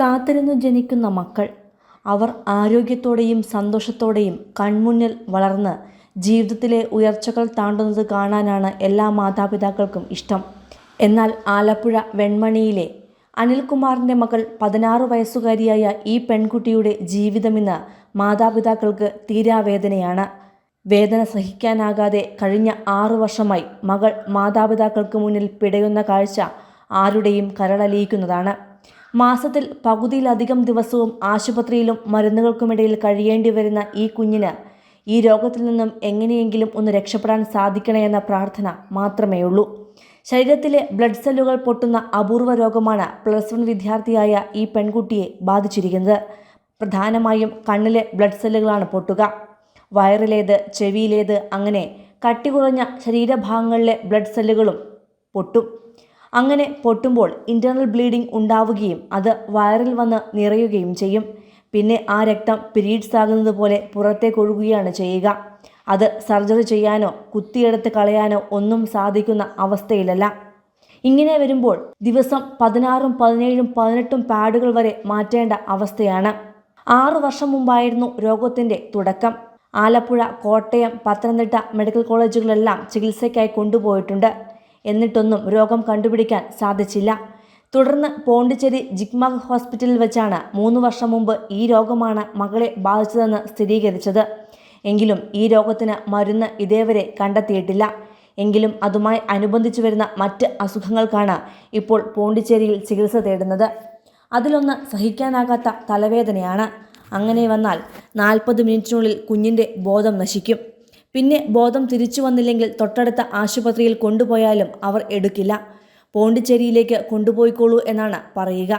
കാത്തിരുന്നു ജനിക്കുന്ന മക്കൾ. അവർ ആരോഗ്യത്തോടെയും സന്തോഷത്തോടെയും കൺമുന്നിൽ വളർന്ന് ജീവിതത്തിലെ ഉയർച്ചകൾ താണ്ടുന്നത് കാണാനാണ് എല്ലാ മാതാപിതാക്കൾക്കും ഇഷ്ടം. എന്നാൽ ആലപ്പുഴ വെൺമണിയിലെ അനിൽകുമാറിന്റെ മകൾ പതിനാറ് വയസ്സുകാരിയായ ഈ പെൺകുട്ടിയുടെ ജീവിതമിന്ന് മാതാപിതാക്കൾക്ക് തീരാവേദനയാണ് വേദന സഹിക്കാനാകാതെ കഴിഞ്ഞ ആറു വർഷമായി മകൾ മാതാപിതാക്കൾക്ക് മുന്നിൽ പിടയുന്ന കാഴ്ച ആരുടെയും കരളലിയിക്കുന്നതാണ്. മാസത്തിൽ പകുതിയിലധികം ദിവസവും ആശുപത്രിയിലും മരുന്നുകൾക്കുമിടയിൽ കഴിയേണ്ടി വരുന്ന ഈ കുഞ്ഞിന് ഈ രോഗത്തിൽ നിന്നും എങ്ങനെയെങ്കിലും ഒന്ന് രക്ഷപ്പെടാൻ സാധിക്കണമെന്ന പ്രാർത്ഥന മാത്രമേ ഉള്ളൂ ശരീരത്തിലെ ബ്ലഡ് സെല്ലുകൾ പൊട്ടുന്ന അപൂർവ രോഗമാണ് പ്ലസ് വൺ വിദ്യാർത്ഥിയായ ഈ പെൺകുട്ടിയെ ബാധിച്ചിരിക്കുന്നത്. പ്രധാനമായും കണ്ണിലെ ബ്ലഡ് സെല്ലുകളാണ് പൊട്ടുക. വയറിലേത് ചെവിയിലേത് അങ്ങനെ കട്ടി കുറഞ്ഞ ശരീരഭാഗങ്ങളിലെ ബ്ലഡ് സെല്ലുകളും പൊട്ടും. അങ്ങനെ പൊട്ടുമ്പോൾ ഇന്റേർണൽ ബ്ലീഡിംഗ് ഉണ്ടാവുകയും അത് വയറിൽ വന്ന് നിറയുകയും ചെയ്യും. പിന്നെ ആ രക്തം പിരീഡ്സ് ആകുന്നത് പോലെ പുറത്തേക്ക് ഒഴുകുകയാണ് ചെയ്യുക. അത് സർജറി ചെയ്യാനോ കുത്തിയെടുത്ത് കളയാനോ ഒന്നും സാധിക്കുന്ന അവസ്ഥയിലല്ല. ഇങ്ങനെ വരുമ്പോൾ ദിവസം പതിനാറും പതിനേഴും പതിനെട്ടും പാഡുകൾ വരെ മാറ്റേണ്ട അവസ്ഥയാണ്. ആറു വർഷം മുമ്പായിരുന്നു രോഗത്തിന്റെ തുടക്കം. ആലപ്പുഴ കോട്ടയം പത്തനംതിട്ട മെഡിക്കൽ കോളേജുകളെല്ലാം ചികിത്സയ്ക്കായി കൊണ്ടുപോയിട്ടുണ്ട്. എന്നിട്ടൊന്നും രോഗം കണ്ടുപിടിക്കാൻ സാധിച്ചില്ല. തുടർന്ന് പോണ്ടിച്ചേരി ജിഗ്മ ഹോസ്പിറ്റലിൽ വെച്ചാണ് മൂന്ന് വർഷം മുമ്പ് ഈ രോഗമാണ് മകളെ ബാധിച്ചതെന്ന് സ്ഥിരീകരിച്ചത്. എങ്കിലും ഈ രോഗത്തിന് മരുന്ന് ഇതേവരെ കണ്ടെത്തിയിട്ടില്ല. എങ്കിലും അതുമായി അനുബന്ധിച്ചു വരുന്ന മറ്റ് അസുഖങ്ങൾക്കാണ് ഇപ്പോൾ പോണ്ടിച്ചേരിയിൽ ചികിത്സ തേടുന്നത്. അതിലൊന്ന് സഹിക്കാനാകാത്ത തലവേദനയാണ്. അങ്ങനെ വന്നാൽ നാൽപ്പത് മിനിറ്റിനുള്ളിൽ കുഞ്ഞിന്റെ ബോധം നശിക്കും. പിന്നെ ബോധം തിരിച്ചു വന്നില്ലെങ്കിൽ തൊട്ടടുത്ത ആശുപത്രിയിൽ കൊണ്ടുപോയാലും അവർ എടുക്കില്ല. പോണ്ടിച്ചേരിയിലേക്ക് കൊണ്ടുപോയിക്കോളൂ എന്നാണ് പറയുക.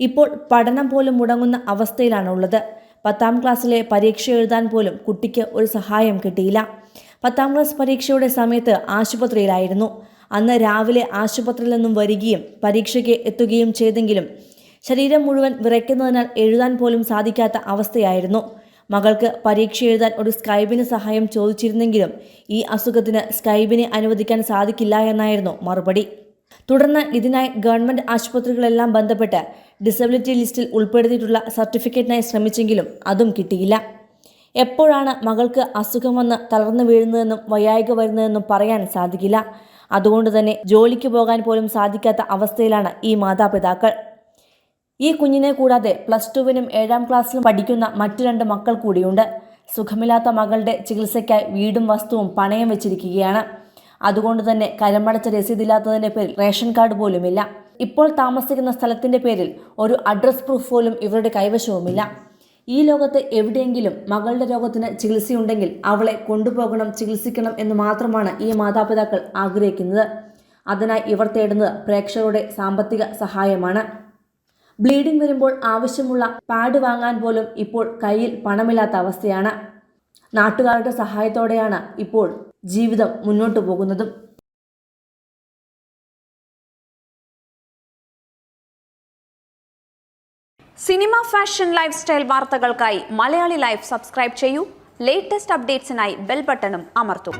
ഇപ്പോൾ പഠനം പോലും മുടങ്ങുന്ന അവസ്ഥയിലാണുള്ളത്. പത്താം ക്ലാസ്സിലെ പരീക്ഷ എഴുതാൻ പോലും കുട്ടിക്ക് ഒരു സഹായം കിട്ടിയില്ല. പത്താം ക്ലാസ് പരീക്ഷയുടെ സമയത്ത് ആശുപത്രിയിലായിരുന്നു. അന്ന് രാവിലെ ആശുപത്രിയിൽ നിന്നും വരികയും പരീക്ഷയ്ക്ക് എത്തുകയും ചെയ്തെങ്കിലും ശരീരം മുഴുവൻ വിറയ്ക്കുന്നതിനാൽ എഴുതാൻ പോലും സാധിക്കാത്ത അവസ്ഥയായിരുന്നു. മകൾക്ക് പരീക്ഷ എഴുതാൻ ഒരു സ്കൈബിന് സഹായം ചോദിച്ചിരുന്നെങ്കിലും ഈ അസുഖത്തിന് സ്കൈബിനെ അനുവദിക്കാൻ സാധിക്കില്ല എന്നായിരുന്നു മറുപടി. തുടർന്ന് ഇതിനായി ഗവൺമെന്റ് ആശുപത്രികളെല്ലാം ബന്ധപ്പെട്ട് ഡിസബിലിറ്റി ലിസ്റ്റിൽ ഉൾപ്പെടുത്തിയിട്ടുള്ള സർട്ടിഫിക്കറ്റിനായി ശ്രമിച്ചെങ്കിലും അതും കിട്ടിയില്ല. എപ്പോഴാണ് മകൾക്ക് അസുഖം വന്ന് തളർന്നു വീഴുന്നതെന്നും വയ്യായിക വരുന്നതെന്നും പറയാൻ സാധിക്കില്ല. അതുകൊണ്ട് തന്നെ ജോലിക്ക് പോകാൻ പോലും സാധിക്കാത്ത അവസ്ഥയിലാണ് ഈ മാതാപിതാക്കൾ. ഈ കുഞ്ഞിനെ കൂടാതെ പ്ലസ് ടുവിനും ഏഴാം ക്ലാസ്സിലും പഠിക്കുന്ന മറ്റു രണ്ട് മക്കൾ കൂടിയുണ്ട്. സുഖമില്ലാത്ത മകളുടെ ചികിത്സയ്ക്കായി വീടും വസ്തുവും പണയം വെച്ചിരിക്കുകയാണ്. അതുകൊണ്ട് തന്നെ കരമടച്ച രസീതില്ലാത്തതിന്റെ പേരിൽ റേഷൻ കാർഡ് പോലുമില്ല. ഇപ്പോൾ താമസിക്കുന്ന സ്ഥലത്തിന്റെ പേരിൽ ഒരു അഡ്രസ് പ്രൂഫ് പോലും ഇവരുടെ കൈവശവുമില്ല. ഈ ലോകത്ത് എവിടെയെങ്കിലും മകളുടെ രോഗത്തിന് ചികിത്സയുണ്ടെങ്കിൽ അവളെ കൊണ്ടുപോകണം ചികിത്സിക്കണം എന്ന് മാത്രമാണ് ഈ മാതാപിതാക്കൾ ആഗ്രഹിക്കുന്നത്. അതിനായി ഇവർ തേടുന്നത് പ്രേക്ഷകരുടെ സാമ്പത്തിക സഹായമാണ്. ബ്ലീഡിംഗ് വരുമ്പോൾ ആവശ്യമുള്ള പാഡ് വാങ്ങാൻ പോലും ഇപ്പോൾ കയ്യിൽ പണമില്ലാത്ത അവസ്ഥയാണ്. നാട്ടുകാരുടെ സഹായത്തോടെയാണ് ഇപ്പോൾ ജീവിതം മുന്നോട്ടു പോകുന്നതും. സിനിമ ഫാഷൻ ലൈഫ് സ്റ്റൈൽ വാർത്തകൾക്കായി മലയാളി ലൈഫ് സബ്സ്ക്രൈബ് ചെയ്യൂ. ലേറ്റസ്റ്റ് അപ്ഡേറ്റ്സിനായി ബെൽ ബട്ടണും അമർത്തും.